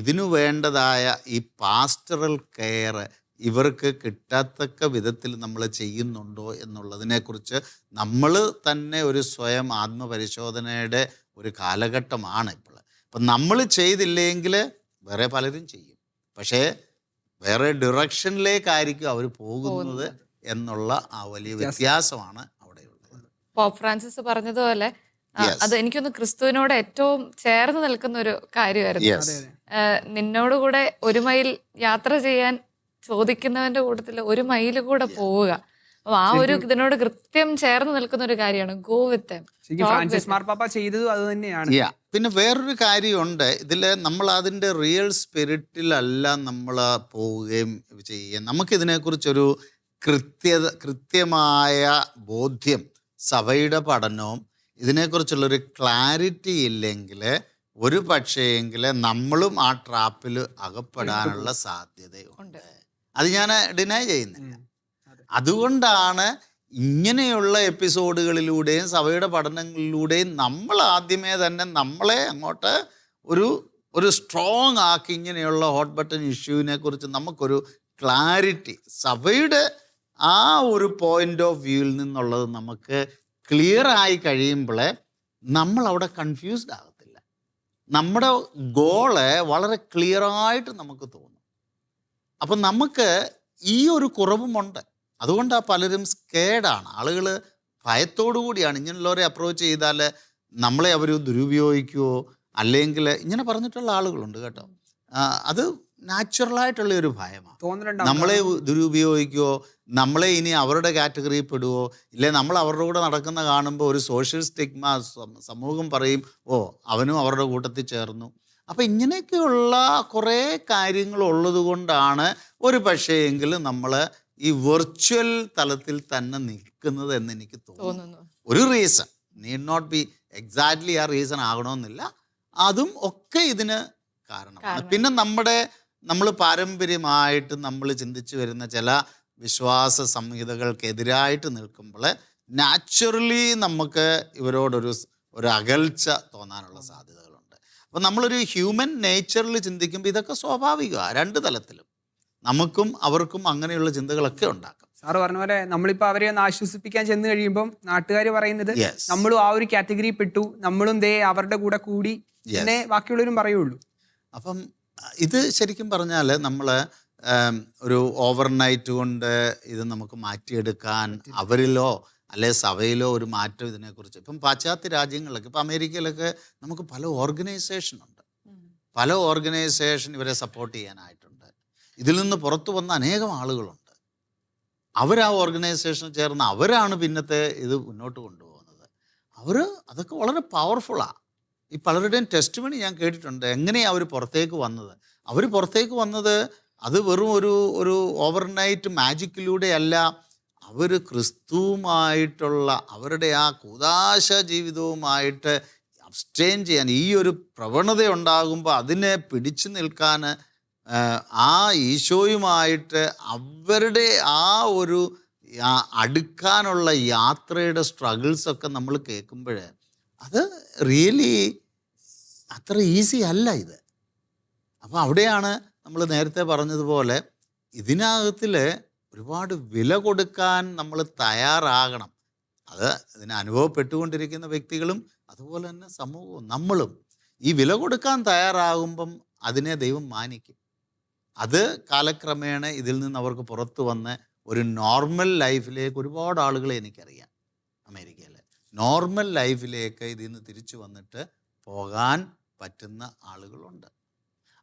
ഇതിനു വേണ്ടതായ ഈ പാസ്റ്ററൽ കെയർ ഇവർക്ക് കിട്ടാത്തക്ക വിധത്തിൽ നമ്മൾ ചെയ്യുന്നുണ്ടോ എന്നുള്ളതിനെക്കുറിച്ച് നമ്മൾ തന്നെ ഒരു സ്വയം ആത്മപരിശോധനയുടെ ഒരു കാലഘട്ടമാണ് ഇപ്പോൾ. അപ്പം നമ്മൾ ചെയ്തില്ലെങ്കിൽ വേറെ പലരും ചെയ്യും. പക്ഷേ വേറെ ഡിറക്ഷനിലേക്കായിരിക്കും അവർ പോകുന്നത് എന്നുള്ള ആ വലിയ വ്യത്യാസമാണ് അവിടെയുള്ളത്. പോപ്പ് ഫ്രാൻസിസ് പറഞ്ഞതുപോലെ. അത് എനിക്കൊന്ന് ക്രിസ്തുവിനോട് ഏറ്റവും ചേർന്ന് നിൽക്കുന്ന ഒരു കാര്യമായിരുന്നു നിന്നോടുകൂടെ ഒരു മൈൽ യാത്ര ചെയ്യാൻ ചോദിക്കുന്നവന്റെ കൂട്ടത്തിൽ ഒരു മൈൽ കൂടെ പോവുക. അപ്പൊ ആ ഒരു ഇതിനോട് കൃത്യം ചേർന്ന് നിൽക്കുന്ന ഒരു കാര്യമാണ്. ഗോ വിത്ത് ഫ്രാൻസിസ് മാർപ്പാപ്പ ചെയ്തതും അത് തന്നെയാണ്. പിന്നെ വേറൊരു കാര്യമുണ്ട്. ഇതിൽ നമ്മൾ അതിന്റെ റിയൽ സ്പിരിറ്റിലല്ല നമ്മൾ പോവുകയും ചെയ്യുകയും നമുക്കിതിനെക്കുറിച്ചൊരു കൃത്യത കൃത്യമായ ബോധ്യം സഭയുടെ പഠനവും ഇതിനെക്കുറിച്ചുള്ളൊരു ക്ലാരിറ്റി ഇല്ലെങ്കിൽ ഒരു പക്ഷേങ്കിൽ നമ്മളും ആ ട്രാപ്പിൽ അകപ്പെടാനുള്ള സാധ്യതയുണ്ട്. അത് ഞാൻ ഡിനൈ ചെയ്യുന്നില്ല. അതുകൊണ്ടാണ് ഇങ്ങനെയുള്ള എപ്പിസോഡുകളിലൂടെയും സഭയുടെ പഠനങ്ങളിലൂടെയും നമ്മൾ ആദ്യമേ തന്നെ നമ്മളെ അങ്ങോട്ട് ഒരു ഒരു സ്ട്രോങ് ആക്കി ഇങ്ങനെയുള്ള ഹോട്ട് ബട്ടൺ ഇഷ്യൂവിനെ കുറിച്ച് നമുക്കൊരു ക്ലാരിറ്റി സഭയുടെ ആ ഒരു പോയിന്റ് ഓഫ് വ്യൂവിൽ നിന്നുള്ളത് നമുക്ക് ക്ലിയർ ആയി കഴിയുമ്പോൾ നമ്മൾ അവിടെ കൺഫ്യൂസ്ഡ് ആകത്തില്ല. നമ്മുടെ ഗോൾ വളരെ ക്ലിയറായിട്ട് നമുക്ക് തോന്നും. അപ്പം നമുക്ക് ഈ ഒരു കുറവുമുണ്ട്. അതുകൊണ്ടാണ് പലരും സ്കേഡാണ്. ആളുകൾ ഭയത്തോടു കൂടിയാണ് ഇങ്ങനെയുള്ളവരെ അപ്രോച്ച് ചെയ്താൽ നമ്മളെ അവർ ദുരുപയോഗിക്കുമോ അല്ലെങ്കിൽ ഇങ്ങനെ പറഞ്ഞിട്ടുള്ള ആളുകളുണ്ട് കേട്ടോ. അത് നാച്ചുറലായിട്ടുള്ള ഒരു ഭയമാണ്. നമ്മളെ ദുരുപയോഗിക്കുമോ നമ്മളെ ഇനി അവരുടെ കാറ്റഗറിയിൽ പെടുവോ? ഇല്ലെ നമ്മൾ അവരുടെ കൂടെ നടക്കുന്ന കാണുമ്പോൾ ഒരു സോഷ്യൽ സ്റ്റിഗ്മ സമൂഹം പറയും ഓ അവനും അവരുടെ കൂട്ടത്തിൽ ചേർന്നു. അപ്പം ഇങ്ങനെയൊക്കെയുള്ള കുറേ കാര്യങ്ങൾ ഉള്ളത് കൊണ്ടാണ് ഒരു പക്ഷേ എങ്കിലും നമ്മൾ ഈ വെർച്വൽ തലത്തിൽ തന്നെ നിൽക്കുന്നത് എന്ന് എനിക്ക് തോന്നുന്നു. ഒരു reason need not be exactly ആ റീസൺ ആകണമെന്നില്ല. അതും ഒക്കെ ഇതിന് കാരണമാണ്. കാരണം. പിന്നെ നമ്മുടെ നമ്മൾ പാരമ്പര്യമായിട്ട് നമ്മൾ ചിന്തിച്ചു വരുന്ന ചില വിശ്വാസ സംഹിതകൾക്കെതിരായിട്ട് നിൽക്കുമ്പോൾ നാച്ചുറലി നമുക്ക് ഇവരോടൊരു ഒരു അകൽച്ച തോന്നാനുള്ള സാധ്യതകളുണ്ട്. അപ്പം നമ്മളൊരു ഹ്യൂമൻ നേച്ചറിൽ ചിന്തിക്കുമ്പോൾ ഇതൊക്കെ സ്വാഭാവികമാണ്. രണ്ട് തലത്തിലും. നമുക്കും അവർക്കും അങ്ങനെയുള്ള ചിന്തകളൊക്കെ ഉണ്ടാക്കും. സാറ് പറഞ്ഞ പോലെ നമ്മളിപ്പോ അവരെ ഒന്ന് ആശ്വസിപ്പിക്കാൻ ചെന്ന് കഴിയുമ്പോൾ നാട്ടുകാർ പറയുന്നത് നമ്മളും ആ ഒരു കാറ്റഗറി പെട്ടു നമ്മളും ദേ അവരുടെ കൂടെ കൂടി പിന്നെ ബാക്കിയുള്ളവരും പറയുള്ളൂ. അപ്പം ഇത് ശരിക്കും പറഞ്ഞാൽ നമ്മൾ ഒരു ഓവർനൈറ്റ് കൊണ്ട് ഇത് നമുക്ക് മാറ്റിയെടുക്കാൻ അവരിലോ അല്ലെ സഭയിലോ ഒരു മാറ്റം ഇതിനെക്കുറിച്ച് ഇപ്പം പാശ്ചാത്യ രാജ്യങ്ങളിലൊക്കെ ഇപ്പം അമേരിക്കയിലൊക്കെ നമുക്ക് പല ഓർഗനൈസേഷൻ ഉണ്ട്. പല ഓർഗനൈസേഷൻ ഇവരെ സപ്പോർട്ട് ചെയ്യാനായിട്ടുണ്ട് ഇതിൽ നിന്ന് പുറത്തു വന്ന അനേകം ആളുകളുണ്ട്. അവർ ആ ഓർഗനൈസേഷനിൽ ചേർന്ന് അവരാണ് പിന്നത്തെ ഇത് മുന്നോട്ട് കൊണ്ടുപോകുന്നത്. അവർ അതൊക്കെ വളരെ പവർഫുള്ളാണ് ഈ പലരുടെയും ടെസ്റ്റ് മണി ഞാൻ കേട്ടിട്ടുണ്ട്. എങ്ങനെയാണ് അവർ പുറത്തേക്ക് വന്നത്? അവർ പുറത്തേക്ക് വന്നത് അത് വെറും ഒരു ഒരു ഓവർനൈറ്റ് മാജിക്കിലൂടെയല്ല അവർ ക്രിസ്തുവുമായിട്ടുള്ള അവരുടെ ആ കൂതാശ ജീവിതവുമായിട്ട് അബ്സ്റ്റെയിൻ ചെയ്യാൻ ഈ ഒരു പ്രവണത ഉണ്ടാകുമ്പോൾ അതിനെ പിടിച്ചു നിൽക്കാൻ ആ ഈശോയുമായിട്ട് അവരുടെ ആ ഒരു അടുക്കാനുള്ള യാത്രയുടെ സ്ട്രഗിൾസ് ഒക്കെ നമ്മൾ കേൾക്കുമ്പോൾ അത് റിയലി അത്ര ഈസി അല്ല ഇത്. അപ്പോൾ അവിടെയാണ് നമ്മൾ നേരത്തെ പറഞ്ഞതുപോലെ ഇതിനകത്തിൽ ഒരുപാട് വില കൊടുക്കാൻ നമ്മൾ തയ്യാറാകണം. അത് ഇതിന് അനുഭവപ്പെട്ടുകൊണ്ടിരിക്കുന്ന വ്യക്തികളും അതുപോലെ തന്നെ സമൂഹവും നമ്മളും ഈ വില കൊടുക്കാൻ തയ്യാറാകുമ്പം അതിനെ ദൈവം മാനിക്കും. അത് കാലക്രമേണ ഇതിൽ നിന്ന് അവർക്ക് പുറത്തു വന്ന് ഒരു നോർമൽ ലൈഫിലേക്ക് ഒരുപാട് ആളുകളെ എനിക്കറിയാം അമേരിക്കയിൽ. നോർമൽ ലൈഫിലേക്ക് ഇതിൽ നിന്ന് തിരിച്ചു വന്നിട്ട് പോകാൻ പറ്റുന്ന ആളുകളുണ്ട്.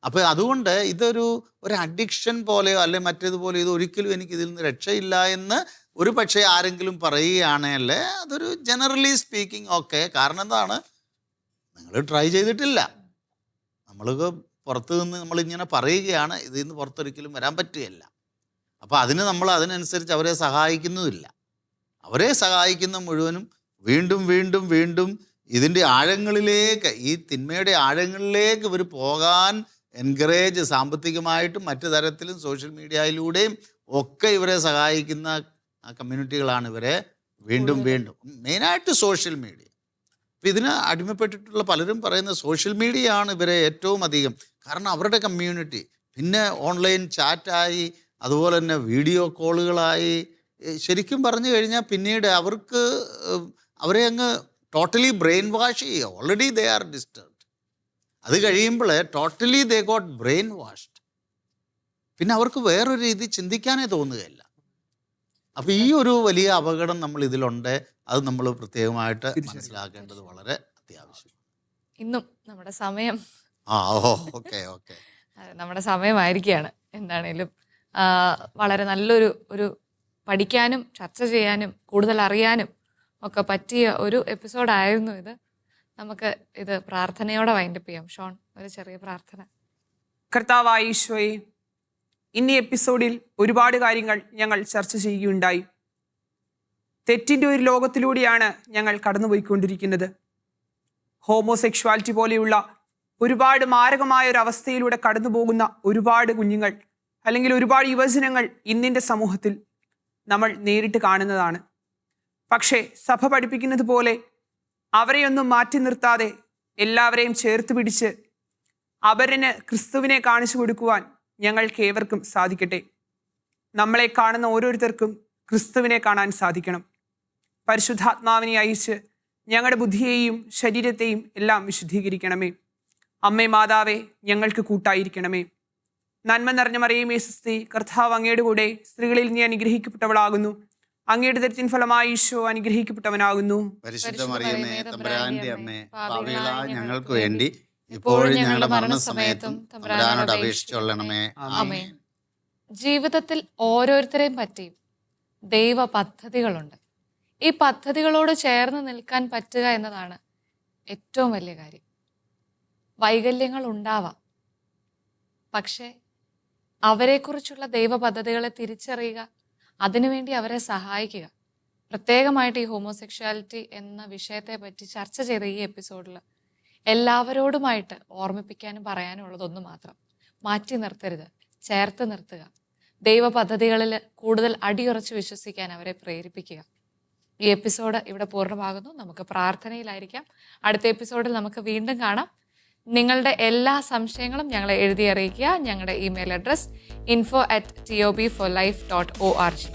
അപ്പോൾ അതുകൊണ്ട് ഇതൊരു ഒരു അഡിക്ഷൻ പോലെയോ അല്ലെ മറ്റേതുപോലെ ഇത് ഒരിക്കലും എനിക്ക് ഇതിൽ നിന്ന് രക്ഷയില്ല എന്ന് ഒരു പക്ഷേ ആരെങ്കിലും പറയുകയാണെങ്കിൽ അതൊരു ജനറലി സ്പീക്കിംഗ് ഓക്കെ കാരണം എന്താണ്? നിങ്ങൾ ട്രൈ ചെയ്തിട്ടില്ല. നമ്മൾക്ക് പുറത്ത് നിന്ന് നമ്മളിങ്ങനെ പറയുകയാണ് ഇതിൽ നിന്ന് പുറത്തൊരിക്കലും വരാൻ പറ്റുകയല്ല. അപ്പോൾ അതിന് നമ്മൾ അതിനനുസരിച്ച് അവരെ സഹായിക്കുന്നുമില്ല. അവരെ സഹായിക്കുന്ന മുഴുവനും വീണ്ടും വീണ്ടും വീണ്ടും ഇതിന്റെ ആഴങ്ങളിലേക്ക് ഈ തിന്മയുടെ ആഴങ്ങളിലേക്ക് ഇവർ പോകാൻ എൻകറേജ് സാമ്പത്തികമായിട്ടും മറ്റു തരത്തിലും സോഷ്യൽ മീഡിയയിലൂടെയും ഒക്കെ ഇവരെ സഹായിക്കുന്ന കമ്മ്യൂണിറ്റികളാണ് ഇവരെ വീണ്ടും വീണ്ടും മെയിനായിട്ട് സോഷ്യൽ മീഡിയ. അപ്പം ഇതിന് അടിമപ്പെട്ടിട്ടുള്ള പലരും പറയുന്ന സോഷ്യൽ മീഡിയയാണ് ആണ് ഇവരെ ഏറ്റവും അധികം കാരണം അവരുടെ കമ്മ്യൂണിറ്റി പിന്നെ ഓൺലൈൻ ചാറ്റായി അതുപോലെ തന്നെ വീഡിയോ കോളുകളായി ശരിക്കും പറഞ്ഞു കഴിഞ്ഞാൽ പിന്നീട് അവർക്ക് അവരെ അങ്ങ് ടോട്ടലി ബ്രെയിൻ വാഷ് ചെയ്യുക. ഓൾറെഡി ദേ ആർ ഡിസ്റ്റർബ് അത് കഴിയുമ്പോൾ totally they got brain washed പിന്നെ അവർക്ക് വേറൊരു രീതി ചിന്തിക്കാനേ തോന്നുകയില്ല. അപ്പോൾ ഈ ഒരു വലിയ അപകടം നമ്മൾ ഇതിലുണ്ട്. അത് നമ്മൾ പ്രത്യേകമായിട്ട് മനസ്സിലാക്കേണ്ടത് വളരെ അത്യാവശ്യം ഇന്നും നമ്മുടെ സമയം ആ ഓ ഓക്കെ ഓക്കെ. നമ്മുടെ സമയമായിരിക്കുകയാണ് എന്താണേലും. വളരെ നല്ലൊരു ഒരു പഠിക്കാനും ചർച്ച ചെയ്യാനും കൂടുതൽ അറിയാനും ഒക്കെ പറ്റിയ ഒരു എപ്പിസോഡായിരുന്നു ഇത്. നമുക്ക് ഇത് പ്രാർത്ഥനയോടെ വൈൻഡപ്പ് ചെയ്യാം. ഷോൺ ഒരു ചെറിയ പ്രാർത്ഥന. കർത്താവായ ഈശോയെ ഇന്ന് ഈ എപ്പിസോഡിൽ ഒരുപാട് കാര്യങ്ങൾ ഞങ്ങൾ ചർച്ച ചെയ്യുകയുണ്ടായി. തെറ്റിന്റെ ഒരു ലോകത്തിലൂടെയാണ് ഞങ്ങൾ കടന്നുപോയിക്കൊണ്ടിരിക്കുന്നത്. ഹോമോസെക്ഷുവാലിറ്റി പോലെയുള്ള ഒരുപാട് മാരകമായ ഒരു അവസ്ഥയിലൂടെ കടന്നു പോകുന്ന ഒരുപാട് കുഞ്ഞുങ്ങൾ അല്ലെങ്കിൽ ഒരുപാട് യുവജനങ്ങൾ ഇന്നിന്റെ സമൂഹത്തിൽ നമ്മൾ നേരിട്ട് കാണുന്നതാണ്. പക്ഷേ സഭ പഠിപ്പിക്കുന്നത് പോലെ അവരെയൊന്നും മാറ്റി നിർത്താതെ എല്ലാവരെയും ചേർത്ത് പിടിച്ച് അവരിന് ക്രിസ്തുവിനെ കാണിച്ചു കൊടുക്കുവാൻ ഞങ്ങൾക്ക് ഏവർക്കും സാധിക്കട്ടെ. നമ്മളെ കാണുന്ന ഓരോരുത്തർക്കും ക്രിസ്തുവിനെ കാണാൻ സാധിക്കണം. പരിശുദ്ധാത്മാവിനെ അയച്ച് ഞങ്ങളുടെ ബുദ്ധിയെയും ശരീരത്തെയും എല്ലാം വിശുദ്ധീകരിക്കണമേ. അമ്മേ മാതാവേ ഞങ്ങൾക്ക് കൂട്ടായിരിക്കണമേ. നന്മ നിറഞ്ഞ മറിയമേ സുസ്തി കർത്താവ് അങ്ങയുടെ കൂടെ സ്ത്രീകളിൽ നീ അനുഗ്രഹിക്കപ്പെട്ടവളാകുന്നു. അങ്ങയുടെ ദരിദ്രൻ ഫലമായി ഈശോ അനുഗ്രഹിക്കപ്പെട്ടവനാകുന്നു. പരിശുദ്ധ മറിയമേ തമ്പുരാന്റെ അമ്മേ ഞങ്ങൾക്ക് വേണ്ടി ഇപ്പോഴും ഞങ്ങളുടെ മരണസമയത്തും തമ്പുരാനോട് ആമേൻ. ജീവിതത്തിൽ ഓരോരുത്തരെയും പറ്റിയും ദൈവ പദ്ധതികളുണ്ട്. ഈ പദ്ധതികളോട് ചേർന്ന് നിൽക്കാൻ പറ്റുക എന്നതാണ് ഏറ്റവും വലിയ കാര്യം. വൈകല്യങ്ങൾ ഉണ്ടാവാം പക്ഷേ അവരെക്കുറിച്ചുള്ള ദൈവ പദ്ധതികളെ തിരിച്ചറിയുക അതിനുവേണ്ടി അവരെ സഹായിക്കുക. പ്രത്യേകമായിട്ട് ഈ ഹോമോസെക്ഷുവാലിറ്റി എന്ന വിഷയത്തെ പറ്റി ചർച്ച ചെയ്ത ഈ എപ്പിസോഡിൽ എല്ലാവരോടുമായിട്ട് ഓർമ്മിപ്പിക്കാനും പറയാനും ഉള്ളതൊന്നു മാത്രം. മാറ്റി നിർത്തരുത്. ചേർത്ത് നിർത്തുക. ദൈവ പദ്ധതികളിൽ കൂടുതൽ അടിയുറച്ച് വിശ്വസിക്കാൻ അവരെ പ്രേരിപ്പിക്കുക. ഈ എപ്പിസോഡ് ഇവിടെ പൂർണമാകുന്നു. നമുക്ക് പ്രാർത്ഥനയിലായിരിക്കാം. അടുത്ത എപ്പിസോഡിൽ നമുക്ക് വീണ്ടും കാണാം. നിങ്ങളുടെ എല്ലാ സംശയങ്ങളും ഞങ്ങളെ എഴുതി അറിയിക്കുക. ഞങ്ങളുടെ email address info at T O B four life dot O R G